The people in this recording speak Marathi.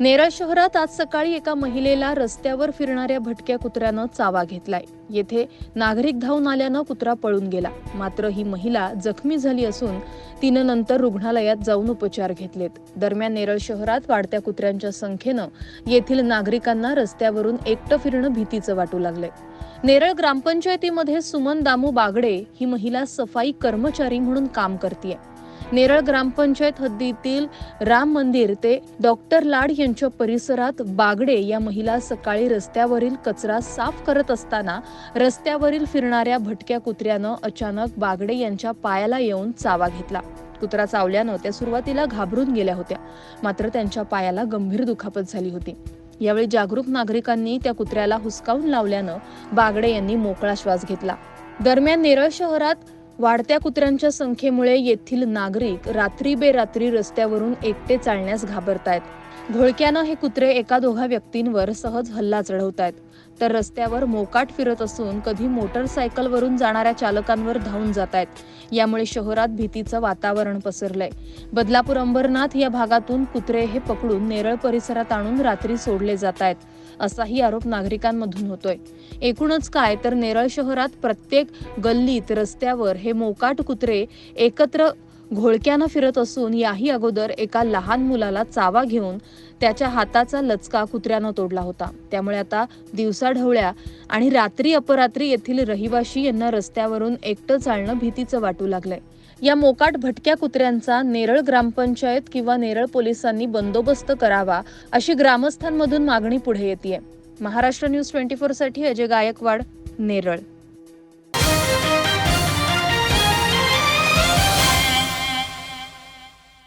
नेरळ शहरात आज सकाळी एका महिलेला रस्त्यावर फिरणाऱ्या भटक्या कुत्र्यानं चावा घेतलाय. येथे नागरिक धावून आल्यानं कुत्रा पळून गेला. मात्र ही महिला जखमी झाली असून तिनं नंतर रुग्णालयात जाऊन उपचार घेतलेत. दरम्यान नेरळ शहरात वाढत्या कुत्र्यांच्या संख्येनं येथील नागरिकांना रस्त्यावरून एकटं फिरणं भीतीचं वाटू लागलंय. नेरळ ग्रामपंचायतीमध्ये सुमन दामू बागडे ही महिला सफाई कर्मचारी म्हणून काम करते नेरळ ग्रामपंचायत हद्दीतील राम मंदिर ते डॉक्टर लाड यांच्या परिसरात बागडे या महिला सकाळी रस्त्यावरील कचरा साफ करत असताना रस्त्यावरील फिरणाऱ्या भटक्या कुत्र्यानं अचानक बागडे यांच्या पायाला येऊन चावा घेतला. कुत्रा चावल्यानं त्या सुरुवातीला घाबरून गेल्या होत्या मात्र त्यांच्या पायाला गंभीर दुखापत झाली होती. यावेळी जागरूक नागरिकांनी त्या कुत्र्याला हुसकावून लावल्यानं बागडे यांनी मोकळा श्वास घेतला. दरम्यान नेरळ शहरात वाढत्या कुत्र्यांच्या संख्येमुळे येथील नागरिक रात्री बेरात्री रस्त्यावरून एकटे चालण्यास घाबरतायत. घोळक्यानं हे कुत्रे एका दोघा व्यक्तींवर सहज हल्ला चढवतायत तर रस्त्यावर मोकाट फिरत असून कधी मोटरसायकलवरून जाणाऱ्या चालकांवर धावून जात आहेत यामुळे शहरात भीतीचं वातावरण पसरलंय. बदलापूर अंबरनाथ या भागातून कुत्रे हे पकडून नेरळ परिसरात आणून रात्री सोडले जात आहेत असाही आरोप नागरिकांमधून होतोय. एकूणच काय तर नेरळ शहरात प्रत्येक गल्लीत रस्त्यावर हे मोकाट कुत्रे एकत्र घोळक्यानं फिरत असून याही अगोदर एका लहान मुलाला चावा घेऊन त्याच्या हाताचा लचका कुत्र्यानं तोडला होता. त्यामुळे आता दिवसाढवळ्या आणि रात्री अपरात्री येथील रहिवाशी यांना रस्त्यावरून एकटं चालणं भीतीचं वाटू लागलंय. या मोकाट भटक्या कुत्र्यांचा नेरळ ग्रामपंचायत किंवा नेरळ पोलिसांनी बंदोबस्त करावा अशी ग्रामस्थांमधून मागणी पुढे येते महाराष्ट्र न्यूज ट्वेंटी फोरसाठी अजय गायकवाड नेरळ.